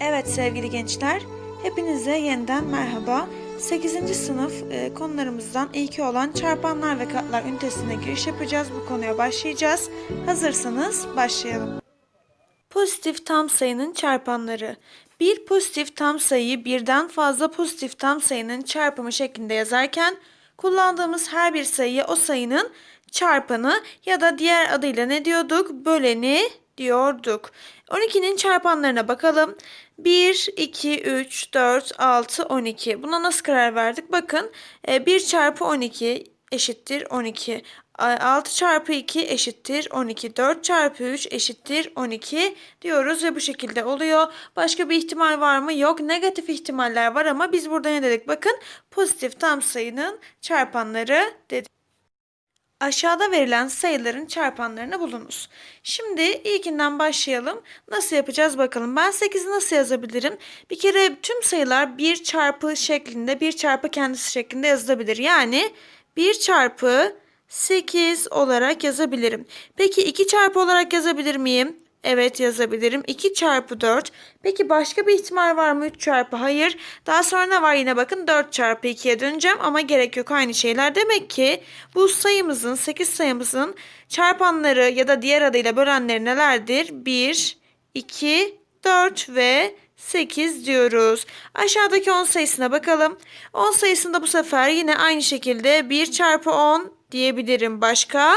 Evet sevgili gençler, hepinize yeniden merhaba. 8. sınıf e, konularımızdan ilki olan çarpanlar ve katlar ünitesine giriş yapacağız. Bu konuya başlayacağız. Hazırsanız başlayalım. Pozitif tam sayının çarpanları. Bir pozitif tam sayıyı birden fazla pozitif tam sayının çarpımı şeklinde yazarken kullandığımız her bir sayıya o sayının çarpanı ya da diğer adıyla ne diyorduk? Böleni diyorduk. 12'nin çarpanlarına bakalım. 1, 2, 3, 4, 6, 12. Buna nasıl karar verdik? Bakın e, 1 çarpı 12 eşittir 12. 6 çarpı 2 eşittir 12. 4 çarpı 3 eşittir 12 diyoruz ve bu şekilde oluyor. Başka bir ihtimal var mı? Yok. Negatif ihtimaller var ama biz burada ne dedik? Bakın pozitif tam sayının çarpanları dedik. Aşağıda verilen sayıların çarpanlarını bulunuz. Şimdi ilkinden başlayalım. Nasıl yapacağız bakalım. Ben 8'i nasıl yazabilirim? Bir kere tüm sayılar 1 çarpı şeklinde 1 çarpı kendisi şeklinde yazılabilir. Yani 1 çarpı 8 olarak yazabilirim. Peki 2 çarpı olarak yazabilir miyim? Evet yazabilirim. 2 çarpı 4. Peki başka bir ihtimal var mı? 3 çarpı hayır. Daha sonra ne var yine bakın 4 çarpı 2'ye döneceğim ama gerek yok aynı şeyler. Demek ki bu sayımızın 8 sayımızın çarpanları ya da diğer adıyla bölenleri nelerdir? 1, 2, 4 ve 8 diyoruz. Aşağıdaki 10 sayısına bakalım. 10 sayısında bu sefer yine aynı şekilde 1 çarpı 10 diyebilirim. Başka?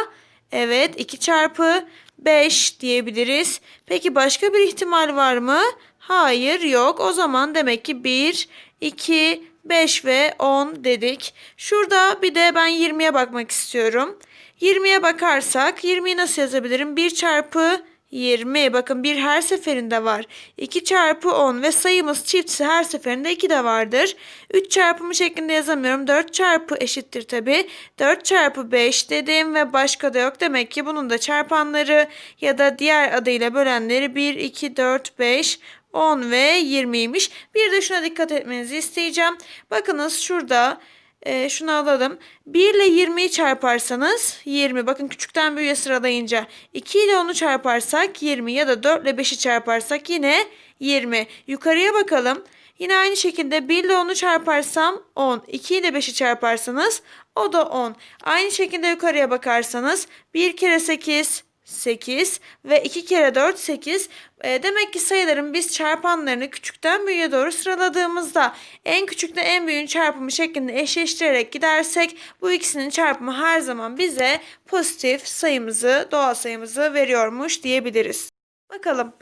Evet 2 çarpı 5 diyebiliriz. Peki başka bir ihtimal var mı? Hayır yok. O zaman demek ki 1, 2, 5 ve 10 dedik. Şurada bir de ben 20'ye bakmak istiyorum. 20'ye bakarsak 20'yi nasıl yazabilirim? 1 çarpı 20. Bakın 1 her seferinde var. 2 çarpı 10 ve sayımız çiftsi her seferinde 2 de vardır. 3 çarpımı şeklinde yazamıyorum. 4 çarpı eşittir tabi. 4 çarpı 5 dedim ve başka da yok. Demek ki bunun da çarpanları ya da diğer adıyla bölenleri 1, 2, 4, 5, 10 ve 20'ymiş. Bir de şuna dikkat etmenizi isteyeceğim. Bakınız şurada e, şunu alalım. 1 ile 20'yi çarparsanız 20. Bakın küçükten büyüğe sıralayınca. 2 ile 10'u çarparsak 20 ya da 4 ile 5'i çarparsak yine 20. Yukarıya bakalım. Yine aynı şekilde 1 ile 10'u çarparsam 10. 2 ile 5'i çarparsanız o da 10. Aynı şekilde yukarıya bakarsanız 1 kere 8 8 ve 2 kere 4 8. E, demek ki sayıların biz çarpanlarını küçükten büyüğe doğru sıraladığımızda en küçükle en büyüğün çarpımı şeklinde eşleştirerek gidersek bu ikisinin çarpımı her zaman bize pozitif sayımızı, doğal sayımızı veriyormuş diyebiliriz. Bakalım.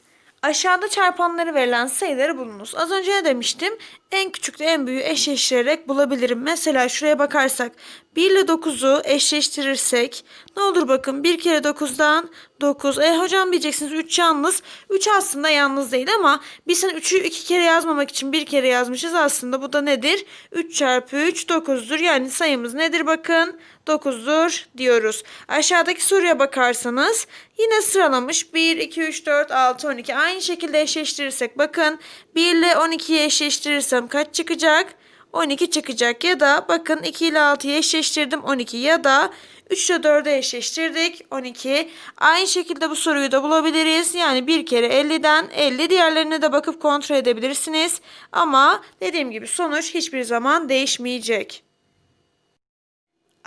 Aşağıda çarpanları verilen sayıları bulunuz. Az önce ne demiştim? En küçükle en büyüğü eşleştirerek bulabilirim. Mesela şuraya bakarsak 1 ile 9'u eşleştirirsek ne olur bakın 1 kere 9'dan 9. E hocam diyeceksiniz 3 yalnız. 3 aslında yalnız değil ama biz hani 3'ü 2 kere yazmamak için 1 kere yazmışız. Aslında bu da nedir? 3 çarpı 3 9'dur. Yani sayımız nedir bakın? 9'dur diyoruz. Aşağıdaki soruya bakarsanız yine sıralamış 1, 2, 3, 4, 6, 12. Aynı şekilde eşleştirirsek bakın 1 ile 12'yi eşleştirirsem kaç çıkacak? 12 çıkacak ya da bakın 2 ile 6'yı eşleştirdim 12 ya da 3 ile 4'ü eşleştirdik 12. Aynı şekilde bu soruyu da bulabiliriz. Yani bir kere 50'den 50 diğerlerine de bakıp kontrol edebilirsiniz. Ama dediğim gibi sonuç hiçbir zaman değişmeyecek.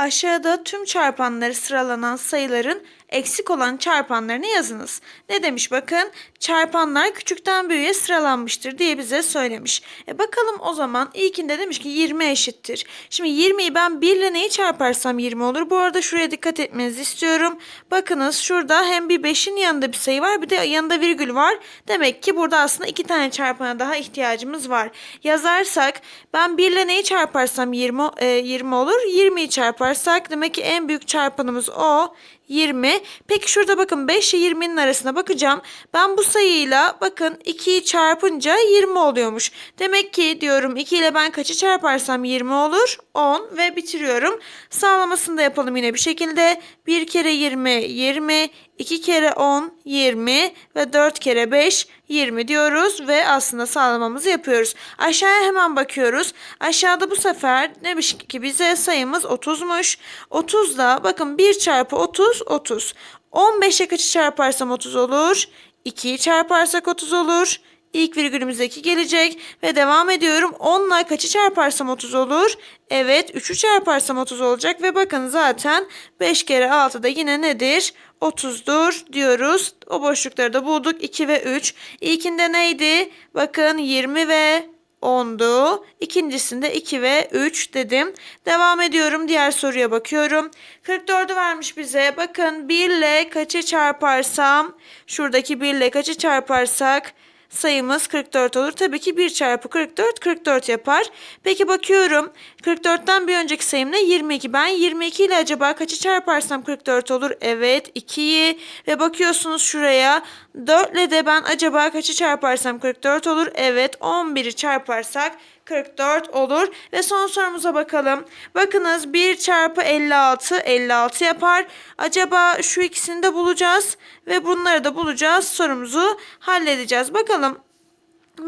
Aşağıda tüm çarpanları sıralanan sayıların eksik olan çarpanlarını yazınız. Ne demiş bakın? Çarpanlar küçükten büyüğe sıralanmıştır diye bize söylemiş. E bakalım o zaman ilkinde demiş ki 20 eşittir. Şimdi 20'yi ben 1 ile neyi çarparsam 20 olur. Bu arada şuraya dikkat etmenizi istiyorum. Bakınız şurada hem bir 5'in yanında bir sayı var bir de yanında virgül var. Demek ki burada aslında iki tane çarpana daha ihtiyacımız var. Yazarsak ben 1 ile neyi çarparsam 20, e, 20 olur. 20'yi çarparsak demek ki en büyük çarpanımız o. 20. Peki şurada bakın 5 ile 20'nin arasına bakacağım. Ben bu sayıyla bakın 2'yi çarpınca 20 oluyormuş. Demek ki diyorum 2 ile ben kaçı çarparsam 20 olur? 10 ve bitiriyorum. Sağlamasını da yapalım yine bir şekilde. 1 kere 20 20, 2 kere 10 20 ve 4 kere 5 20 diyoruz ve aslında sağlamamızı yapıyoruz. Aşağıya hemen bakıyoruz. Aşağıda bu sefer demiş ki bize sayımız 30'muş. 30 da bakın 1 çarpı 30 30. 15'e kaçı çarparsam 30 olur? 2'yi çarparsak 30 olur. İlk virgülümüze 2 gelecek ve devam ediyorum. 10 ile kaçı çarparsam 30 olur? Evet 3'ü çarparsam 30 olacak ve bakın zaten 5 kere 6 da yine nedir? 30'dur diyoruz. O boşlukları da bulduk. 2 ve 3. İlkinde neydi? Bakın 20 ve 10'du. İkincisinde 2 ve 3 dedim. Devam ediyorum. Diğer soruya bakıyorum. 44'ü vermiş bize. Bakın 1 ile kaçı çarparsam şuradaki 1 ile kaçı çarparsak sayımız 44 olur. Tabii ki 1 çarpı 44 44 yapar. Peki bakıyorum 44'ten bir önceki sayım ne? 22. Ben 22 ile acaba kaçı çarparsam 44 olur? Evet 2'yi ve bakıyorsunuz şuraya 4 ile de ben acaba kaçı çarparsam 44 olur? Evet 11'i çarparsak 44 olur. Ve son sorumuza bakalım. Bakınız 1 çarpı 56 56 yapar. Acaba şu ikisini de bulacağız ve bunları da bulacağız. Sorumuzu halledeceğiz. Bakalım.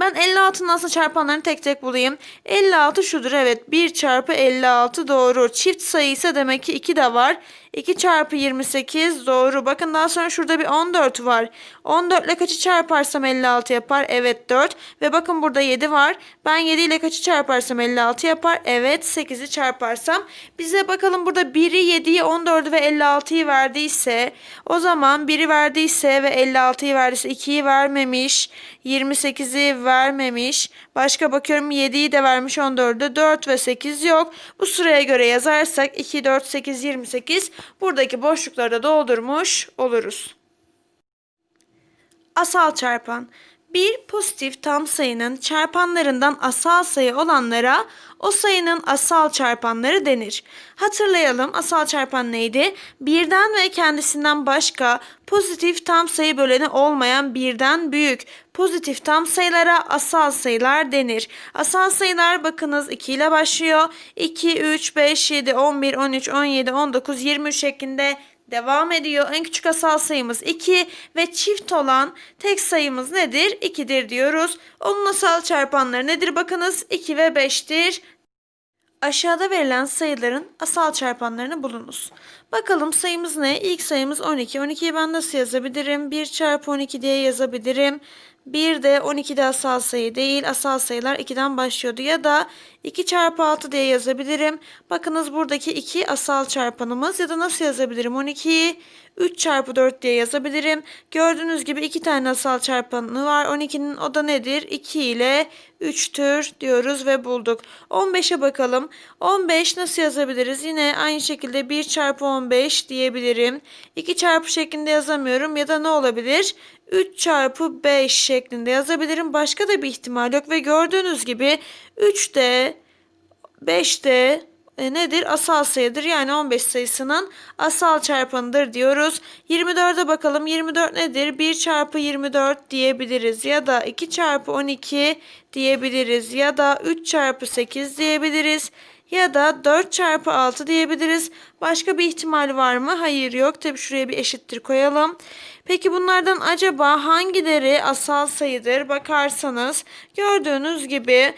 Ben 56'nın aslında çarpanlarını tek tek bulayım. 56 şudur evet. 1 çarpı 56 doğru. Çift sayı ise demek ki 2 de var. 2 çarpı 28 doğru. Bakın daha sonra şurada bir 14 var. 14 ile kaçı çarparsam 56 yapar? Evet 4. Ve bakın burada 7 var. Ben 7 ile kaçı çarparsam 56 yapar? Evet 8'i çarparsam. Bize bakalım burada 1'i 7'yi 14'ü ve 56'yı verdiyse o zaman 1'i verdiyse ve 56'yı verdiyse 2'yi vermemiş. 28'i vermemiş. Başka bakıyorum 7'yi de vermiş 14'ü. 4 ve 8 yok. Bu sıraya göre yazarsak 2, 4, 8, 28 buradaki boşlukları da doldurmuş oluruz. Asal çarpan. Bir pozitif tam sayının çarpanlarından asal sayı olanlara o sayının asal çarpanları denir. Hatırlayalım asal çarpan neydi? Birden ve kendisinden başka pozitif tam sayı böleni olmayan birden büyük pozitif tam sayılara asal sayılar denir. Asal sayılar bakınız 2 ile başlıyor. 2, 3, 5, 7, 11, 13, 17, 19, 23 şeklinde devam ediyor. En küçük asal sayımız 2 ve çift olan tek sayımız nedir? 2'dir diyoruz. Onun asal çarpanları nedir? Bakınız 2 ve 5'tir. Aşağıda verilen sayıların asal çarpanlarını bulunuz. Bakalım sayımız ne? İlk sayımız 12. 12'yi ben nasıl yazabilirim? 1 çarpı 12 diye yazabilirim. 1 de 12'de asal sayı değil. Asal sayılar 2'den başlıyordu. Ya da 2 çarpı 6 diye yazabilirim. Bakınız buradaki 2 asal çarpanımız. Ya da nasıl yazabilirim? 12'yi 3 çarpı 4 diye yazabilirim. Gördüğünüz gibi 2 tane asal çarpanı var. 12'nin o da nedir? 2 ile 3'tür diyoruz ve bulduk. 15'e bakalım. 15 nasıl yazabiliriz? Yine aynı şekilde 1 çarpı 15 diyebilirim. 2 çarpı şeklinde yazamıyorum. Ya da ne olabilir? 3 çarpı 5 şeklinde yazabilirim. Başka da bir ihtimal yok ve gördüğünüz gibi 3 de 5 de e, nedir? Asal sayıdır. Yani 15 sayısının asal çarpanıdır diyoruz. 24'e bakalım. 24 nedir? 1 çarpı 24 diyebiliriz. Ya da 2 çarpı 12 diyebiliriz. Ya da 3 çarpı 8 diyebiliriz. Ya da 4 çarpı 6 diyebiliriz. Başka bir ihtimal var mı? Hayır yok. Tabi şuraya bir eşittir koyalım. Peki bunlardan acaba hangileri asal sayıdır? Bakarsanız gördüğünüz gibi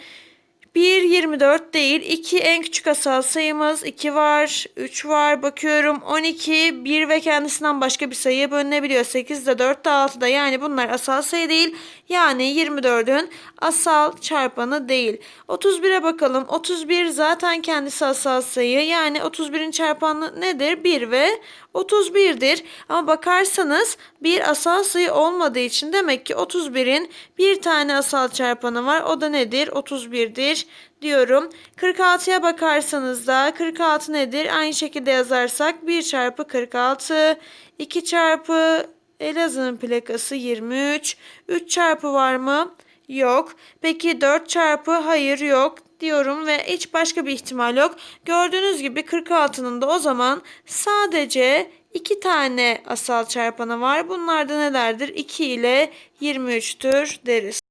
1 24 değil. 2 en küçük asal sayımız. 2 var. 3 var. Bakıyorum 12 1 ve kendisinden başka bir sayıya bölünebiliyor. 8 de 4 de 6 da yani bunlar asal sayı değil. Yani 24'ün asal çarpanı değil. 31'e bakalım. 31 zaten kendisi asal sayı. Yani 31'in çarpanı nedir? 1 ve 31'dir. Ama bakarsanız bir asal sayı olmadığı için demek ki 31'in bir tane asal çarpanı var. O da nedir? 31'dir diyorum. 46'ya bakarsanız da 46 nedir? Aynı şekilde yazarsak 1 çarpı 46, 2 çarpı Elazığ'ın plakası 23, 3 çarpı var mı? Yok. Peki 4 çarpı hayır yok diyorum ve hiç başka bir ihtimal yok. Gördüğünüz gibi 46'nın da o zaman sadece 2 tane asal çarpanı var. Bunlar da nelerdir? 2 ile 23'tür deriz.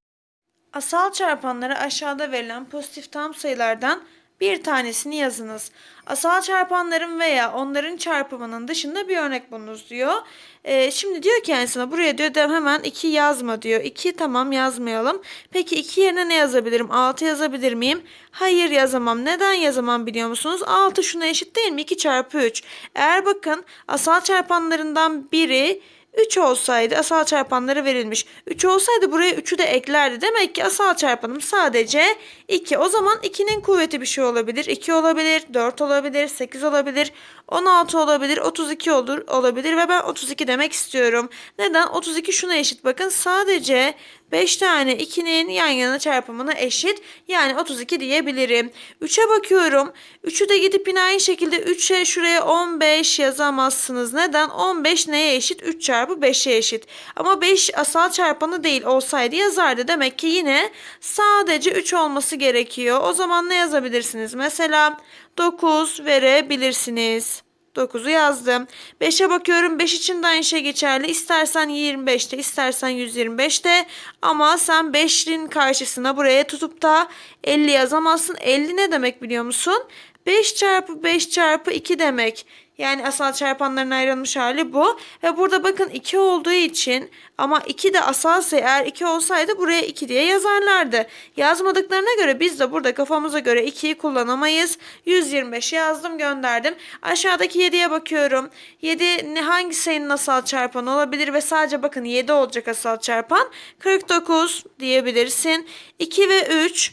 Asal çarpanları aşağıda verilen pozitif tam sayılardan bir tanesini yazınız. Asal çarpanların veya onların çarpımının dışında bir örnek bulunuz diyor. Ee, şimdi diyor ki yani sana buraya diyor hemen 2 yazma diyor. 2 tamam yazmayalım. Peki 2 yerine ne yazabilirim? 6 yazabilir miyim? Hayır yazamam. Neden yazamam biliyor musunuz? 6 şuna eşit değil mi? 2 çarpı 3. Eğer bakın asal çarpanlarından biri 3 olsaydı asal çarpanları verilmiş. 3 olsaydı buraya 3'ü de eklerdi. Demek ki asal çarpanım sadece 2. O zaman 2'nin kuvveti bir şey olabilir. 2 olabilir, 4 olabilir, 8 olabilir, 16 olabilir, 32 olur olabilir ve ben 32 demek istiyorum. Neden? 32 şuna eşit. Bakın sadece 5 tane 2'nin yan yana çarpımına eşit. Yani 32 diyebilirim. 3'e bakıyorum. 3'ü de gidip yine aynı şekilde 3'e şuraya 15 yazamazsınız. Neden? 15 neye eşit? 3 çarpı 5'e eşit. Ama 5 asal çarpanı değil olsaydı yazardı. Demek ki yine sadece 3 olması gerekiyor. O zaman ne yazabilirsiniz? Mesela 9 verebilirsiniz. 9'u yazdım. 5'e bakıyorum. 5 için de aynı şey geçerli. İstersen 25'te, istersen 125'te. Ama sen 5'in karşısına buraya tutup da 50 yazamazsın. 50 ne demek biliyor musun? 5 çarpı 5 çarpı 2 demek. Yani asal çarpanların ayrılmış hali bu. Ve burada bakın 2 olduğu için ama 2 de asalsa eğer 2 olsaydı buraya 2 diye yazarlardı. Yazmadıklarına göre biz de burada kafamıza göre 2'yi kullanamayız. 125 yazdım gönderdim. Aşağıdaki 7'ye bakıyorum. 7 ne- hangi sayının asal çarpanı olabilir ve sadece bakın 7 olacak asal çarpan. 49 diyebilirsin. 2 ve 3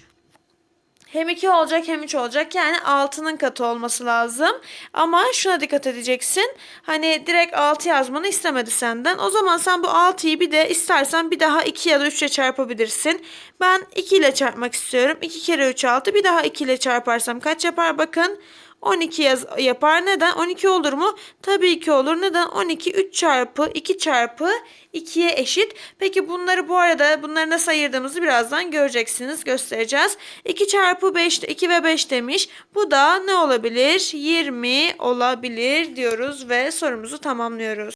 hem 2 olacak hem 3 olacak. Yani 6'nın katı olması lazım. Ama şuna dikkat edeceksin. Hani direkt 6 yazmanı istemedi senden. O zaman sen bu 6'yı bir de istersen bir daha 2 ya da 3 ile çarpabilirsin. Ben 2 ile çarpmak istiyorum. 2 kere 3 6. Bir daha 2 ile çarparsam kaç yapar bakın. 12 yaz yapar. Neden? 12 olur mu? Tabii ki olur. Neden? 12 3 çarpı 2 çarpı 2'ye eşit. Peki bunları bu arada bunları nasıl ayırdığımızı birazdan göreceksiniz. Göstereceğiz. 2 çarpı 5 2 ve 5 demiş. Bu da ne olabilir? 20 olabilir diyoruz ve sorumuzu tamamlıyoruz.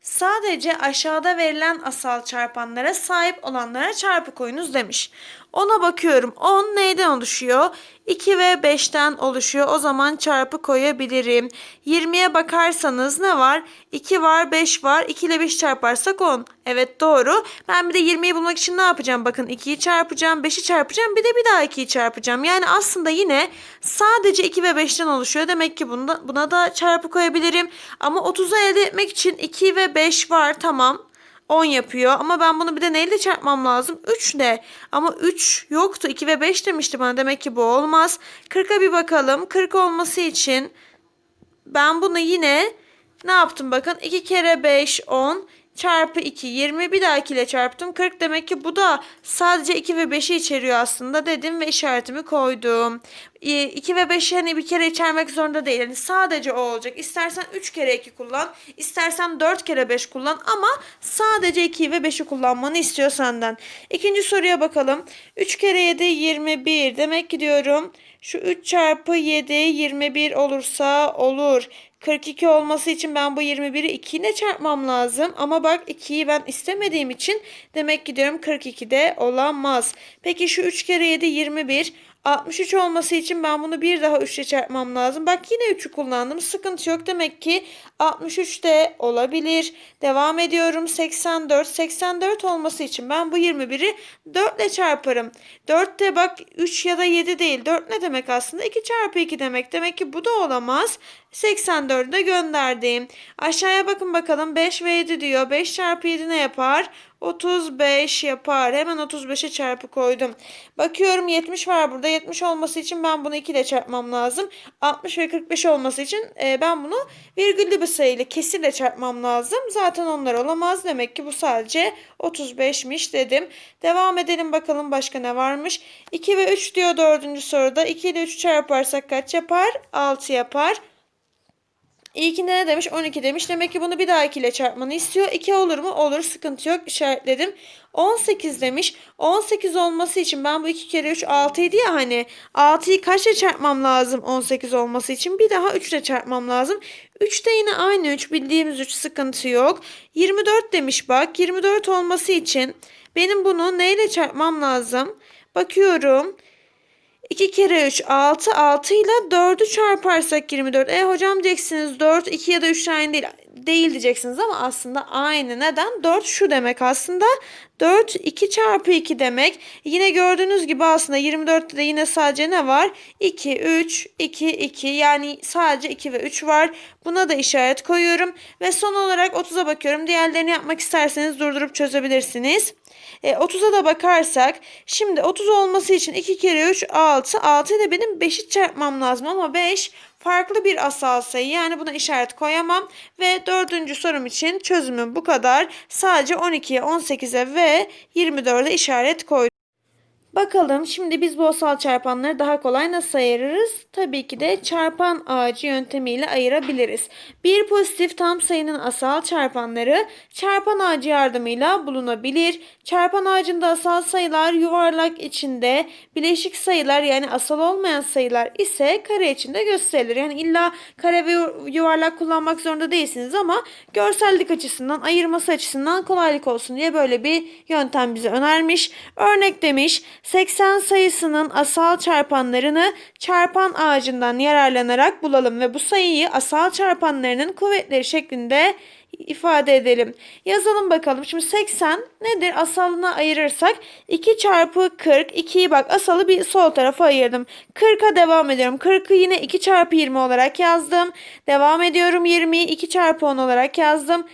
Sadece aşağıda verilen asal çarpanlara sahip olanlara çarpı koyunuz demiş. Ona bakıyorum. 10 neyden oluşuyor? 2 ve 5'ten oluşuyor. O zaman çarpı koyabilirim. 20'ye bakarsanız ne var? 2 var, 5 var. 2 ile 5 çarparsak 10. Evet doğru. Ben bir de 20'yi bulmak için ne yapacağım? Bakın 2'yi çarpacağım, 5'i çarpacağım. Bir de bir daha 2'yi çarpacağım. Yani aslında yine sadece 2 ve 5'ten oluşuyor. Demek ki buna da çarpı koyabilirim. Ama 30'u elde etmek için 2 ve 5 var. Tamam. 10 yapıyor. Ama ben bunu bir de neyle çarpmam lazım? 3 ile. Ama 3 yoktu. 2 ve 5 demişti bana. Demek ki bu olmaz. 40'a bir bakalım. 40 olması için ben bunu yine ne yaptım bakın. 2 kere 5 10 çarpı 2 20 bir daha 2 ile çarptım. 40 demek ki bu da sadece 2 ve 5'i içeriyor aslında dedim ve işaretimi koydum. 2 ve 5'i hani bir kere içermek zorunda değil. Yani sadece o olacak. İstersen 3 kere 2 kullan. istersen 4 kere 5 kullan ama sadece 2 ve 5'i kullanmanı istiyor senden. İkinci soruya bakalım. 3 kere 7 21 demek ki diyorum. Şu 3 çarpı 7 21 olursa olur. 42 olması için ben bu 21'i 2 ile çarpmam lazım. Ama bak 2'yi ben istemediğim için demek ki diyorum 42'de olamaz. Peki şu 3 kere 7 21. 63 olması için ben bunu bir daha 3 ile çarpmam lazım. Bak yine 3'ü kullandım. Sıkıntı yok. Demek ki 63 de olabilir. Devam ediyorum. 84. 84 olması için ben bu 21'i 4 ile çarparım. 4 de bak 3 ya da 7 değil. 4 ne demek aslında? 2 çarpı 2 demek. Demek ki bu da olamaz. 84'ü de gönderdim. Aşağıya bakın bakalım. 5 ve 7 diyor. 5 çarpı 7 ne yapar? 35 yapar. Hemen 35'e çarpı koydum. Bakıyorum 70 var burada. 70 olması için ben bunu 2 ile çarpmam lazım. 60 ve 45 olması için e, ben bunu virgüllü bir sayıyla kesirle çarpmam lazım. Zaten onlar olamaz. Demek ki bu sadece 35'miş dedim. Devam edelim bakalım başka ne varmış. 2 ve 3 diyor dördüncü soruda. 2 ile 3 çarparsak kaç yapar? 6 yapar. İlkinde ne demiş? 12 demiş. Demek ki bunu bir daha 2 ile çarpmanı istiyor. 2 olur mu? Olur. Sıkıntı yok. İşaretledim. 18 demiş. 18 olması için ben bu 2 kere 3 6 idi ya hani. 6'yı kaçla çarpmam lazım 18 olması için? Bir daha 3 ile çarpmam lazım. 3 de yine aynı 3. Bildiğimiz 3 sıkıntı yok. 24 demiş bak. 24 olması için benim bunu neyle çarpmam lazım? Bakıyorum. 2 kere 3 6 6 ile 4'ü çarparsak 24. E hocam diyeceksiniz 4 2 ya da 3 tane değil değil diyeceksiniz ama aslında aynı. Neden? 4 şu demek aslında. 4 2 çarpı 2 demek. Yine gördüğünüz gibi aslında 24'te de yine sadece ne var? 2, 3, 2, 2 yani sadece 2 ve 3 var. Buna da işaret koyuyorum. Ve son olarak 30'a bakıyorum. Diğerlerini yapmak isterseniz durdurup çözebilirsiniz. E, 30'a da bakarsak şimdi 30 olması için 2 kere 3 6. 6 ile benim 5'i çarpmam lazım ama 5 farklı bir asal sayı yani buna işaret koyamam ve dördüncü sorum için çözümüm bu kadar. Sadece 12'ye 18'e ve 24'e işaret koydum. Bakalım şimdi biz bu asal çarpanları daha kolay nasıl ayırırız? Tabii ki de çarpan ağacı yöntemiyle ayırabiliriz. Bir pozitif tam sayının asal çarpanları çarpan ağacı yardımıyla bulunabilir. Çarpan ağacında asal sayılar yuvarlak içinde, bileşik sayılar yani asal olmayan sayılar ise kare içinde gösterilir. Yani illa kare ve yuvarlak kullanmak zorunda değilsiniz ama görsellik açısından, ayırması açısından kolaylık olsun diye böyle bir yöntem bize önermiş. Örnek demiş 80 sayısının asal çarpanlarını çarpan ağacından yararlanarak bulalım ve bu sayıyı asal çarpanlarının kuvvetleri şeklinde ifade edelim. Yazalım bakalım. Şimdi 80 nedir? Asalına ayırırsak 2 çarpı 40. 2'yi bak asalı bir sol tarafa ayırdım. 40'a devam ediyorum. 40'ı yine 2 çarpı 20 olarak yazdım. Devam ediyorum. 20'yi 2 çarpı 10 olarak yazdım.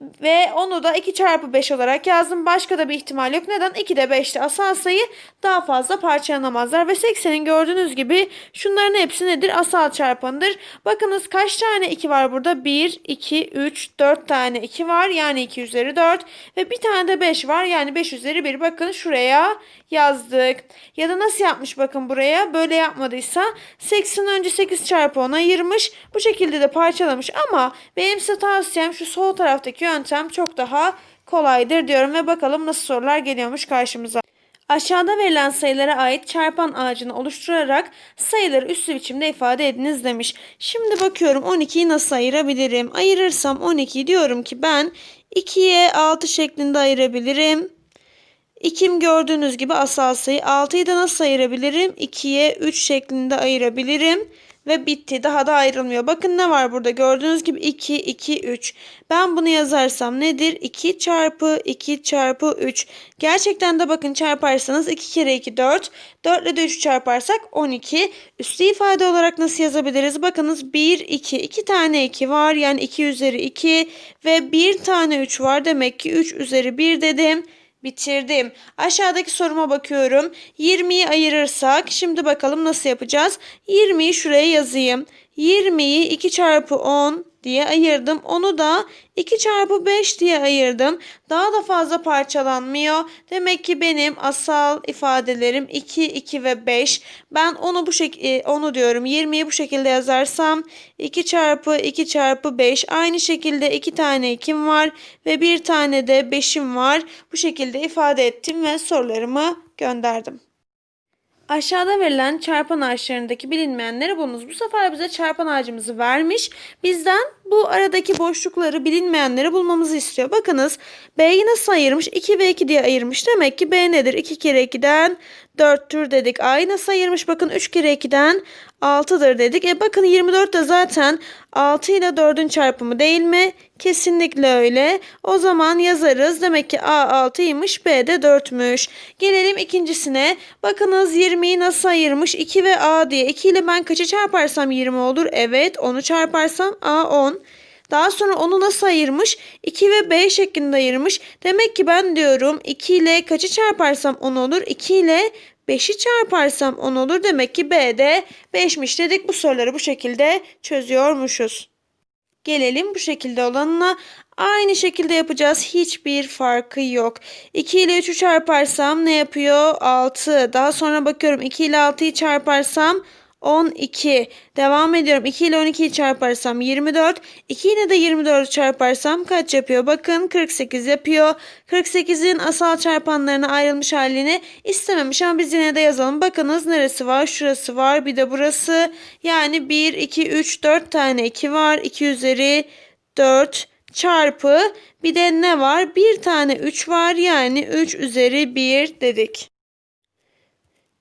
Ve onu da 2 çarpı 5 olarak yazdım. Başka da bir ihtimal yok. Neden? 2 de 5'te asal sayı daha fazla parçalanamazlar. Ve 80'in gördüğünüz gibi şunların hepsi nedir? Asal çarpanıdır. Bakınız kaç tane 2 var burada? 1, 2, 3, 4 tane 2 var. Yani 2 üzeri 4. Ve bir tane de 5 var. Yani 5 üzeri 1. Bakın şuraya yazdık. Ya da nasıl yapmış bakın buraya. Böyle yapmadıysa 80 önce 8 çarpı 10 ayırmış. Bu şekilde de parçalamış. Ama benim size tavsiyem şu sol taraftaki yöntem çok daha kolaydır diyorum. Ve bakalım nasıl sorular geliyormuş karşımıza. Aşağıda verilen sayılara ait çarpan ağacını oluşturarak sayıları üslü biçimde ifade ediniz demiş. Şimdi bakıyorum 12'yi nasıl ayırabilirim? Ayırırsam 12 diyorum ki ben 2'ye 6 şeklinde ayırabilirim. 2'm gördüğünüz gibi asal sayı. 6'yı da nasıl ayırabilirim? 2'ye 3 şeklinde ayırabilirim. Ve bitti. Daha da ayrılmıyor. Bakın ne var burada? Gördüğünüz gibi 2, 2, 3. Ben bunu yazarsam nedir? 2 çarpı 2 çarpı 3. Gerçekten de bakın çarparsanız 2 kere 2 4. 4 ile de 3 çarparsak 12. Üstü ifade olarak nasıl yazabiliriz? Bakınız 1, 2. 2 tane 2 var. Yani 2 üzeri 2. Ve 1 tane 3 var. Demek ki 3 üzeri 1 dedim. Bitirdim. Aşağıdaki soruma bakıyorum. 20'yi ayırırsak şimdi bakalım nasıl yapacağız. 20'yi şuraya yazayım. 20'yi 2 çarpı 10 diye ayırdım. Onu da 2 çarpı 5 diye ayırdım. Daha da fazla parçalanmıyor. Demek ki benim asal ifadelerim 2, 2 ve 5. Ben onu bu şekilde onu diyorum. 20'yi bu şekilde yazarsam 2 çarpı 2 çarpı 5. Aynı şekilde 2 tane 2'm var ve bir tane de 5'im var. Bu şekilde ifade ettim ve sorularımı gönderdim. Aşağıda verilen çarpan ağaçlarındaki bilinmeyenleri bulunuz. Bu sefer bize çarpan ağacımızı vermiş. Bizden bu aradaki boşlukları bilinmeyenleri bulmamızı istiyor. Bakınız B'yi nasıl ayırmış? 2 ve 2 diye ayırmış. Demek ki B nedir? 2 kere 2'den 4'tür dedik. A'yı nasıl ayırmış? Bakın 3 kere 2'den 6'dır dedik. E bakın 24 de zaten 6 ile 4'ün çarpımı değil mi? Kesinlikle öyle. O zaman yazarız. Demek ki A 6'ymış B de 4'müş. Gelelim ikincisine. Bakınız 20'yi nasıl ayırmış? 2 ve A diye. 2 ile ben kaçı çarparsam 20 olur? Evet. 10'u çarparsam A 10. Daha sonra onu nasıl ayırmış? 2 ve B şeklinde ayırmış. Demek ki ben diyorum 2 ile kaçı çarparsam 10 olur? 2 ile 5'i çarparsam 10 olur. Demek ki B de 5'miş dedik. Bu soruları bu şekilde çözüyormuşuz. Gelelim bu şekilde olanına. Aynı şekilde yapacağız. Hiçbir farkı yok. 2 ile 3'ü çarparsam ne yapıyor? 6. Daha sonra bakıyorum 2 ile 6'yı çarparsam 12. Devam ediyorum. 2 ile 12'yi çarparsam 24. 2 ile de 24'ü çarparsam kaç yapıyor? Bakın 48 yapıyor. 48'in asal çarpanlarına ayrılmış halini istememiş ama biz yine de yazalım. Bakınız neresi var? Şurası var. Bir de burası. Yani 1, 2, 3, 4 tane 2 var. 2 üzeri 4 çarpı bir de ne var? Bir tane 3 var. Yani 3 üzeri 1 dedik.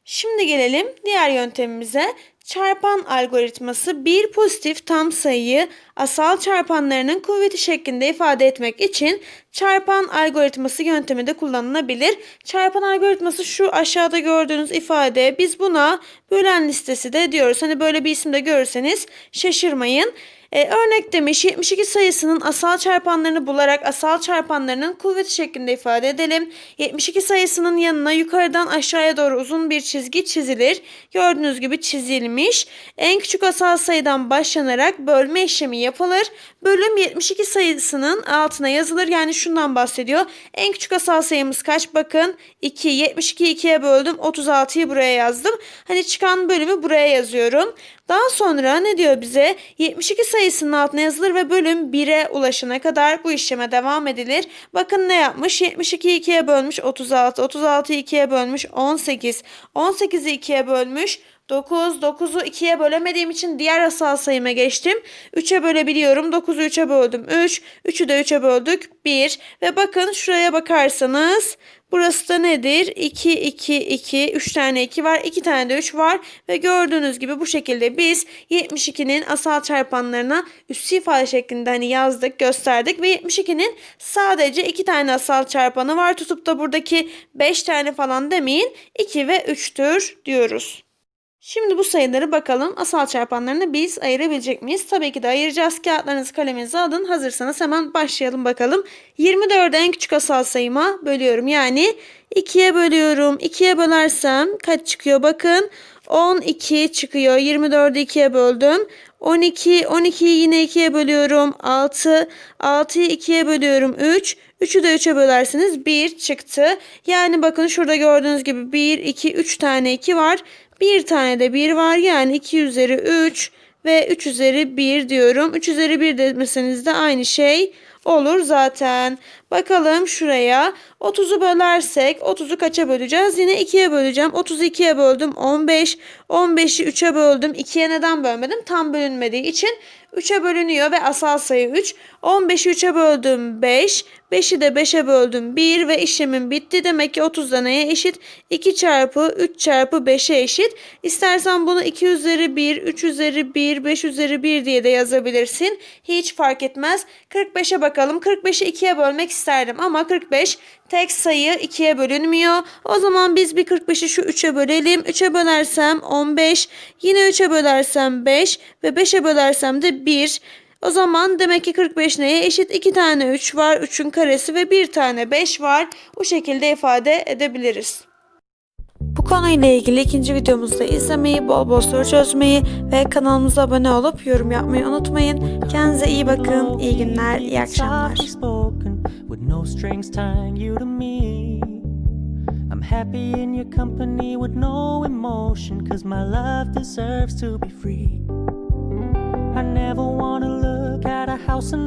Şimdi gelelim diğer yöntemimize. Çarpan algoritması bir pozitif tam sayıyı asal çarpanlarının kuvveti şeklinde ifade etmek için çarpan algoritması yöntemi de kullanılabilir. Çarpan algoritması şu aşağıda gördüğünüz ifade. Biz buna bölen listesi de diyoruz. Hani böyle bir isimde görürseniz şaşırmayın. Ee, örnek demiş 72 sayısının asal çarpanlarını bularak asal çarpanlarının kuvveti şeklinde ifade edelim. 72 sayısının yanına yukarıdan aşağıya doğru uzun bir çizgi çizilir. Gördüğünüz gibi çizilmiş. En küçük asal sayıdan başlanarak bölme işlemi yapılır. Bölüm 72 sayısının altına yazılır. Yani şundan bahsediyor. En küçük asal sayımız kaç? Bakın 2. 72'yi 2'ye böldüm. 36'yı buraya yazdım. Hani çıkan bölümü buraya yazıyorum. Daha sonra ne diyor bize? 72 sayısının altına yazılır ve bölüm 1'e ulaşana kadar bu işleme devam edilir. Bakın ne yapmış? 72'yi 2'ye bölmüş 36, 36'yı 2'ye bölmüş 18, 18'i 2'ye bölmüş 9, 9'u 2'ye bölemediğim için diğer asal sayıma geçtim. 3'e bölebiliyorum. 9'u 3'e böldüm 3, 3'ü de 3'e böldük 1. Ve bakın şuraya bakarsanız Burası da nedir? 2, 2, 2. 3 tane 2 var. 2 tane de 3 var. Ve gördüğünüz gibi bu şekilde biz 72'nin asal çarpanlarına üssü ifade şeklinde hani yazdık, gösterdik. Ve 72'nin sadece 2 tane asal çarpanı var. Tutup da buradaki 5 tane falan demeyin. 2 ve 3'tür diyoruz. Şimdi bu sayıları bakalım asal çarpanlarını biz ayırabilecek miyiz? Tabii ki de ayıracağız. Kağıtlarınızı kaleminize alın. Hazırsanız hemen başlayalım bakalım. 24'ü en küçük asal sayıma bölüyorum. Yani 2'ye bölüyorum. 2'ye bölersem kaç çıkıyor? Bakın 12 çıkıyor. 24'ü 2'ye böldüm. 12, 12'yi yine 2'ye bölüyorum. 6, 6'yı 2'ye bölüyorum. 3, 3'ü de 3'e bölerseniz 1 çıktı. Yani bakın şurada gördüğünüz gibi 1, 2, 3 tane 2 var. Bir tane de 1 var. Yani 2 üzeri 3 ve 3 üzeri 1 diyorum. 3 üzeri 1 demeseniz de aynı şey olur zaten. Bakalım şuraya. 30'u bölersek 30'u kaça böleceğiz? Yine 2'ye böleceğim. 30'u 2'ye böldüm. 15. 15'i 3'e böldüm. 2'ye neden bölmedim? Tam bölünmediği için 3'e bölünüyor ve asal sayı 3. 15'i 3'e böldüm 5. 5'i de 5'e böldüm 1 ve işlemim bitti. Demek ki 30 da neye eşit? 2 çarpı 3 çarpı 5'e eşit. İstersen bunu 2 üzeri 1, 3 üzeri 1, 5 üzeri 1 diye de yazabilirsin. Hiç fark etmez. 45'e bakalım. 45'i 2'ye bölmek isterdim ama 45 tek sayı 2'ye bölünmüyor. O zaman biz bir 45'i şu 3'e bölelim. 3'e bölersem 15, yine 3'e bölersem 5 ve 5'e bölersem de 1. O zaman demek ki 45 neye eşit? 2 tane 3 var. 3'ün karesi ve 1 tane 5 var. Bu şekilde ifade edebiliriz. Bu konuyla ilgili ikinci videomuzu da izlemeyi, bol bol soru çözmeyi ve kanalımıza abone olup yorum yapmayı unutmayın. Kendinize iyi bakın, iyi günler, iyi akşamlar. I'm happy in your company with no emotion, cause my love deserves to be free. I never wanna look at a house and